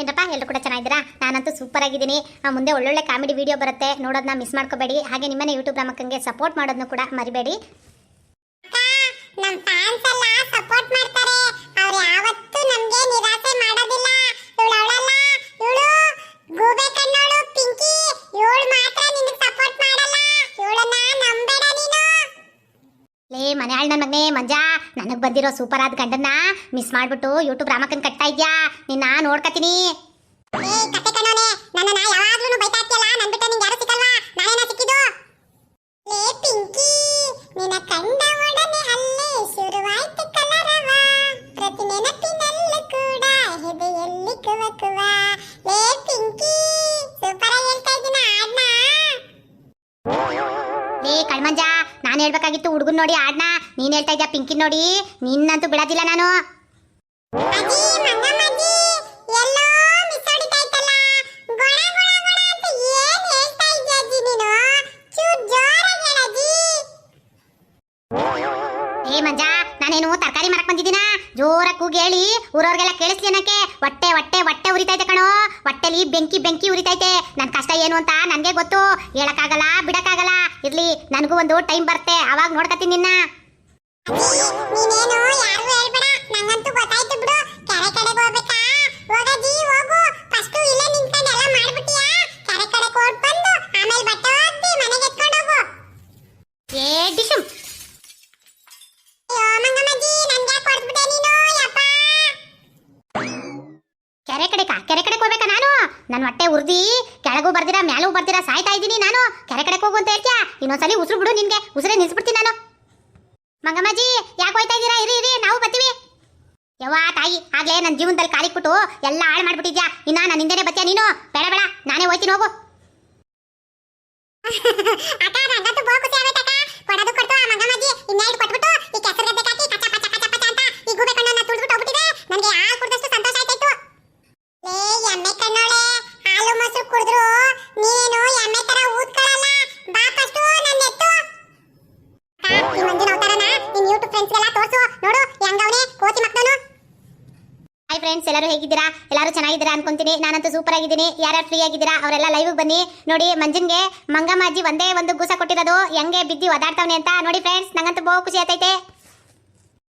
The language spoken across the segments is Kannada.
ಏನಪ್ಪ ಎಲ್ಲರೂ ಕೂಡ ಚೆನ್ನಾಗಿದ್ದೀರಾ? ನಾನಂತೂ ಸೂಪರ್ ಆಗಿದ್ದೀನಿ. ಮುಂದೆ ಒಳ್ಳೊಳ್ಳೆ ಕಾಮಿಡಿ ವಿಡಿಯೋ ಬರುತ್ತೆ. ನೋಡೋದನ್ನ ಮಿಸ್ ಮಾಡ್ಕೋಬೇಡಿ. ಹಾಗೆ ನಿಮ್ಮನೆ ಯೂಟ್ಯೂಬ್ ರಾಮಕ್ಕಂಗೆ ಸಪೋರ್ಟ್ ಮಾಡೋದನ್ನು ಕೂಡ ಮರಿಬೇಡಿ. ಮನೆ ಆಳ್ ನನ್ನ ಮಗನೇ, ಮಂಜಾ. ನನಗೆ ಬಂದಿರೋ ಸೂಪರ್ ಆದ ಗಂಡನ್ನ ಮಿಸ್ ಮಾಡ್ಬಿಟ್ಟು ಯೂಟ್ಯೂಬ್ ರಾಮಕನ್ ಕಟ್ತಾ ಇದ್ಯಾ? ನಿನ್ನ ನೋಡ್ಕತೀನಿ ನನ್ನನ್ನ ಯಾವಾಗ್ಲೂ ಬೈತಾ ಇರ್ತೀಯಲ್ಲ? ನಾನು ಹೇಳ್ಬೇಕಾಗಿತ್ತು ಹುಡುಗನ್ ನೋಡಿ ಆಡ್ನ. ನೀನ್ ಹೇಳ್ತಾ ಇದ್ಯಾ ಪಿಂಕಿ ನೋಡಿ. ನಿನ್ನಂತೂ ಬಿಡೋದಿಲ್ಲ ನಾನು. ಏ ಮಂಜ ನಾನೇನು ತರಕಾರಿ ಮಾರಕ್ ಬಂದಿದ್ದೀನ? ಜೋರ ಕೂಗಿ ಹೇಳಿ. ಊರವ್ರಿಗೆಲ್ಲ ಕೇಳಿಸ್ಲಿ ಅನ್ನಕ್ಕೆ. ಹೊಟ್ಟೆ ಹೊಟ್ಟೆ ಹೊಟ್ಟೆ ಉರಿತೈತೆ ಕಣೋ. ಹೊಟ್ಟೆಲಿ ಬೆಂಕಿ ಬೆಂಕಿ ಉರಿತೈತೆ. ನನ್ನ ಕಷ್ಟ ಏನು ಅಂತ ನನಗೆ ಗೊತ್ತು. ಹೇಳಕ್ಕಾಗಲ್ಲ ಬಿಡಕ್ಕಾಗಲ್ಲ. ಇರ್ಲಿ ನನಗೂ ಒಂದು ಟೈಮ್ ಬರ್ತೆ ಅವಾಗ ನೋಡ್ಕತ್ತೀನಿ ನಿನ್ನ. ಕೆರೆ ಕಡೆ ಕೆರೆ ಕಡೆ ಕೆರೆ ಕಡೆಕ ಕೆರೆ ಕಡೆಗೆ ಹೋಗ್ಬೇಕಾ ನಾನು? ನನ್ನ ಹೊಟ್ಟೆ ಉರ್ದಿ, ಕೆಳಗೂ ಬರ್ದಿರಾ, ಮ್ಯಾಲೂ ಬರ್ದಿರಾ, ಸಾಯ್ತಾ ಇದ್ದೀನಿ ನಾನು. ಕೆರೆ ಕಡೆಗೆ ಹೋಗು ಅಂತ ಹೇಳ್ತೀಯಾ? ಇನ್ನೊಂದ್ಸಲಿ ಉಸಿರು ಬಿಡು ನಿನ್ಗೆ, ಉಸಿರೇ ನಿಲ್ಸ್ಬಿಡ್ತೀನಿ ನಾನು. ಮಂಗಮ್ಮಾಜಿ ಯಾಕೆ ಹೋಯ್ತಾ ಇದ್ದೀರಾ? ಇರಿ ಇರಿ, ನಾವು ಬರ್ತೀವಿ ಯವ್ವಾ ತಾಯಿ, ಆಗ್ಲೇ ನನ್ನ ಜೀವನದಲ್ಲಿ ಕಾಲಿಕ್ಬಿಟ್ಟು ಎಲ್ಲ ಹಾಳು ಮಾಡ್ಬಿಟ್ಟಿದ್ಯಾ? ಇನ್ನ ನನ್ನ ಹಿಂದೆನೆ ಬತ್ತೀಯ ನೀನು? ಬೇಡ ಬೇಡ, ನಾನೇ ಹೋಯ್ತೀನಿ, ಹೋಗು. ಅಕ್ಕ, ನಂಗಂತೂ ಬೋಕು ಸೇವೆ ಅಕ್ಕ ಕೊಡದು ಎಲ್ಲರೂ ಹೇಗಿದ್ದೀರಾ? ಎಲ್ಲರೂ ಚೆನ್ನಾಗಿದ್ದೀರಾ ಅನ್ಕೊಂತೀನಿ. ನಾನಂತೂ ಸೂಪರ್ ಆಗಿದ್ದೀನಿ. ಯಾರ್ಯಾರು ಫ್ರೀ ಆಗಿದ್ದೀರಾ? ಅವರೆಲ್ಲ ಲೈವ್ ಬನ್ನಿ. ನೋಡಿ, ಮಂಜನ್ಗೆ ಮಂಗಮ್ಮಾಜಿ ಒಂದೇ ಒಂದು ಗೂಸ ಕೊಟ್ಟಿರೋದು. ಹೆಂಗೆ ಬಿದ್ದಿ ಒದಾಡ್ತಾವನೆ ಅಂತ. ನೋಡಿ ಫ್ರೆಂಡ್ಸ್ ನಂಗಂತೂ ಬಹು ಖುಷಿ ಆಯ್ತೈತೆ.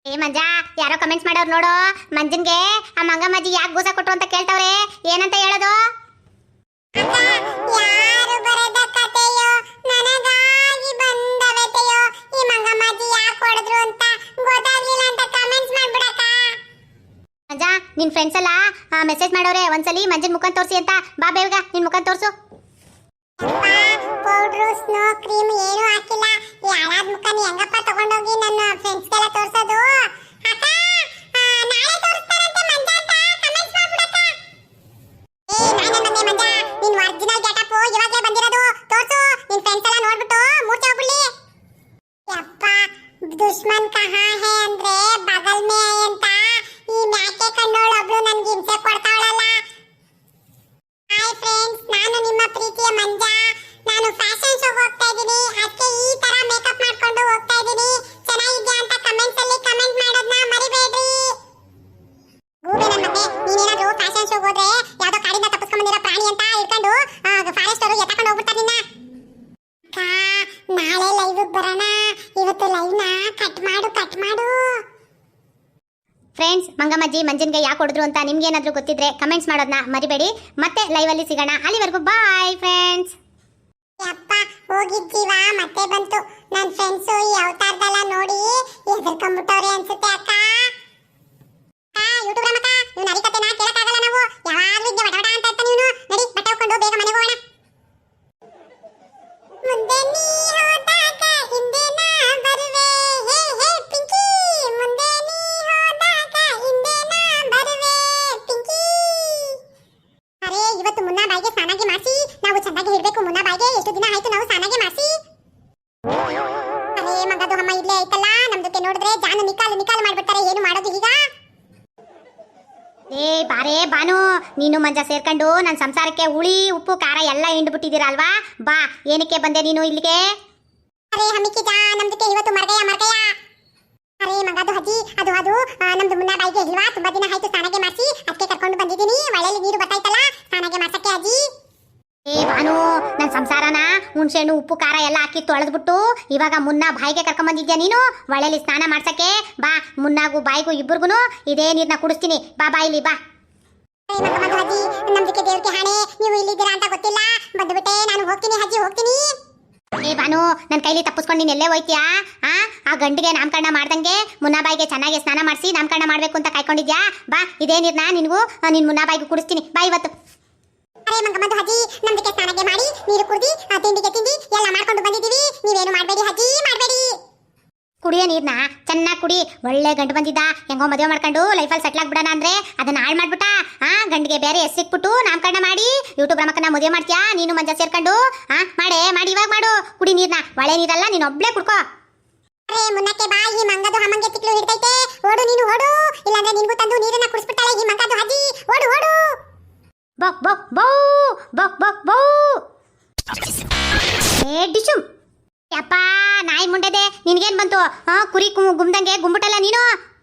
ಏ ಮಂಜಾ, ಯಾರೋ ಕಮೆಂಟ್ಸ್ ಮಾಡೋರು ನೋಡು. ಮಂಜನ್ಗೆ ಆ ಮಂಗಮ್ಮಾಜಿ ಯಾಕೆ ಗೂಸ ಕೊಟ್ರು ಅಂತ ಕೇಳ್ತಾವ್ರೆ? ಏನಂತ ಹೇಳೋದು? ನಿನ್ ಫ್ರೆಂಡ್ಸ್ ಎಲ್ಲ ಮೆಸೇಜ್ ಮಾಡೋರೆ, ಒಂದ್ಸಲಿ ಮಂಜನ್ ಮುಖ ತೋರಿಸಿ ಅಂತ. ಬಾ ಬೇಗ, ನಿನ್ ಮುಖ ತೋರ್ಸು. ಪೌಡ್ರು, ಸ್ನೋ ಕ್ರೀಮ್ ಏನು ಹಾಕಿಲ್ಲ. ಎತ್ತಕೊಂಡು ಹೋಗ್ಬಿಡ್ತಾರೆ ನಿನ್ನ. ಅಕ್ಕ, ನಾಳೆ ಲೈವ್ ಬರೋಣ. ಇವತ್ತು ಲೈವ್ನ ಕಟ್ ಮಾಡು ಕಟ್ ಮಾಡು. ಫ್ರೆಂಡ್ಸ್ ಮಂಗಮ್ಮಜ್ಜಿ ಮಂಜನ್ಗೆ ಯಾಕೆ ಹೊಡೆದ್ರು ಅಂತ ನಿಮ್ಗೆ ಏನಾದರೂ ಗೊತ್ತಿದ್ರೆ ಕಮೆಂಟ್ಸ್ ಮಾಡೋದನ್ನ ಮರಿಬೇಡಿ. ಮತ್ತೆ ಲೈವಲ್ಲಿ ಸಿಗೋಣ. ಅಲ್ಲಿವರೆಗೂ ಬಾಯ್ ಫ್ರೆಂಡ್ಸ್ ಅಪ್ಪ ಹೋಗಿದ್ ಜೀವ ಮತ್ತೆ ಬಂತು. ನನ್ ಫ್ರೆಂಡ್ಸ್ ಈ ಅವತಾರದಲ್ಲ ನೋಡಿ ಎದುರ್ಕೊಂಡ್ಬಿಟ್ಟವ್ರೆ ಅನ್ಸುತ್ತೆ ಅಕ್ಕ. ಯೂಟ್ಯೂಬ್ ಅಕ್ಕ ನೀವು ನರಿಕತೆನ ಕೇಳಕ್ಕಾಗಲ್ಲ ನಾವು. ಯಾವಾಗಲೂ ಇದ್ದೆ ಅರೇ ಬಾನು ನೀನು ಮಂಜ ಸೇರ್ಕೊಂಡು ನನ್ನ ಸಂಸಾರಕ್ಕೆ ಹುಳಿ ಉಪ್ಪು ಖಾರ ಎಲ್ಲ ಹಿಂಡ್ಬಿಟ್ಟಿದ್ದೀರಲ್ವಾ ಬಾ ಏನಕ್ಕೆ ಬಂದೆ ನೀನು ಇಲ್ಲಿಗೆ? ಅರೇ ಜಾ ನಮ್ದಕ್ಕೆ ಇವತ್ತು ಮರ್ಗಯ ಮರ್ಗಯ ಅರೇ ಮಗ ಅದು ಅಜ್ಜಿ ಅದು ಅದು ನಮ್ದು ಮುನ್ನ ಬಾಯಿಗೆ ಇಲ್ವಾ? ತುಂಬಾ ದಿನ ಆಯ್ತು ಸ್ನಾನಗೆ ಮಾಡಿಸಿ ಅದಕ್ಕೆ ಕರ್ಕೊಂಡು ಬಂದಿದ್ದೀನಿ. ಒಳ್ಳೆಯಲ್ಲಿ ನೀರು ಬರ್ತಾಯ್ತಲ್ಲ ಸ್ನಾನಗೆ ಮಾಡ್ಸಕ್ಕೆ ಅಜ್ಜಿ. ಏ ಬಾನು ನನ್ನ ಸಂಸಾರನ ಹುಣ್ಸೆಹಣ್ಣು ಉಪ್ಪು ಖಾರ ಎಲ್ಲ ಹಾಕಿ ತೊಳೆದ್ಬಿಟ್ಟು ಇವಾಗ ಮುನ್ನ ಬಾಯಿಗೆ ಕರ್ಕೊಂಡ್ ಬಂದಿದ್ಯಾ ನೀನು? ಒಳ್ಳೆಯಲ್ಲಿ ಸ್ನಾನ ಮಾಡ್ಸಕ್ಕೆ? ಬಾ ಮುನ್ನಾಗೂ ಬಾಯಿಗೂ ಇಬ್ಬರಿಗೂ ಇದೇ ನೀರನ್ನ ಕುಡಿಸ್ತೀನಿ. ಬಾ ಬಾ ಇಲ್ಲಿ ಬಾ. ದೇವ್ರಿಗೆ ಹಾಣೆ, ನೀವು ಅಂತ ಗೊತ್ತಿಲ್ಲ? ನಾನು ಹೋಗ್ತೀನಿ ಹೋಗ್ತೀನಿ. ಏ ನನ್ನ ಕೈಲಿ ತಪ್ಪಿಸ್ಕೊಂಡು ನೀನ್ ಎಲ್ಲೇ ಹೋಯ್ತೀಯಾ? ಆ ಆ ಗಂಡಿಗೆ ನಾಮಕರಣ ಮಾಡ್ದಂಗೆ ಮುನ್ನಾಬಾಯಿಗೆ ಚೆನ್ನಾಗಿ ಸ್ನಾನ ಮಾಡಿಸಿ ನಾಮಕರಣ ಮಾಡಬೇಕು ಅಂತ ಕಾಯ್ಕೊಂಡಿದ್ಯಾ? ಬಾ, ಇದೇ ನೀರ್ನ ನಿನಗೂ ನಿನ್ ಮುನ್ನಾಬಾಯಿಗೂ ಕುಡಿಸ್ತೀನಿ. ಬಾ ಇವತ್ತು. ಅರೆ, ಮಂಗ ಮಧು ಅಜ್ಜಿ ನಮ್ದಕ್ಕೆ ಸ್ನಾನಕ್ಕೆ ಮಾಡಿ, ನೀರು ಕುಡಿದಿ ತಿಂಡಿಗೆ ತಿಂಡಿ ಎಲ್ಲ ಮಾಡ್ಕೊಂಡು ಬಂದಿದ್ದೀವಿ. ನೀವೇನು ಮಾಡಬೇಡಿ ಹಜ್ಜಿ ಮಾಡಬೇಡಿ. ಕುಡಿಯೋ ನೀರ್ನ ಚೆನ್ನಾಗಿ ಕುಡಿ. ಒಳ್ಳೆ ಗಂಡು ಬಂದಿದ್ದ. ಹೆಂಗೋ ಮದುವೆ ಮಾಡ್ಕೊಂಡು ಲೈಫಲ್ಲಿ ಸೆಟ್ಲ್ ಆಗ್ಬಿಡೋಣ ಅಂದ್ರೆ ಅದನ್ನ ಹಾಳು ಮಾಡ್ಬಿಟ್ಟ. ಆ ಗಂಡಿಗೆ ಬೇರೆ ಎಸ್ ಸಿಕ್ಬಿಟ್ಟು ನಾಮಕರಣ ಮಾಡಿ. ಯೂಟ್ಯೂಬ್ ರಮಕ್ಕನ ಮದುವೆ ಮಾಡ್ತೀಯಾ? ನೀನು ಮಂಜ ಸೇರ್ಕೊಂಡು. ಆ ಮಾಡೆ ಮಾಡಿ ಇವಾಗ ಮಾಡು. ಕುಡಿ ನೀರ್ನ. ಒಳ್ಳೆ ನೀರಲ್ಲ ನೀನು ಒಬ್ಳೆ ಕುಡ್ಕೋ. ಅರೆ ಮುನ್ನಕ್ಕೆ ಬಾ. ಈ ಮಂಗದು ಹಮಂಗೆ ತಿಕ್ಲು ಹಿಡ್ತೈತೆ ಓಡು ನೀನು ಓಡು. ಇಲ್ಲಾಂದ್ರೆ ನಿನ್ಗೂ ತಂದು ನೀರನ್ನ ಕುಡಿಸ್ಬಿಟ್ಟಾಳೆ ಈ ಮಂಗದು ಅಜ್ಜಿ. ಓಡು ಓಡು. ಬಕ್ ಬಕ್ ಬೌ ಬಕ್ ಬಕ್ ಬೌ. ನಿನ್ಗೇನ್ ಬಂತು? ಹಾ ಕುರಿ ಗುಮ್ದಂಗೆ ಗುಂಬಿಟಲ್ಲ ನೀನು?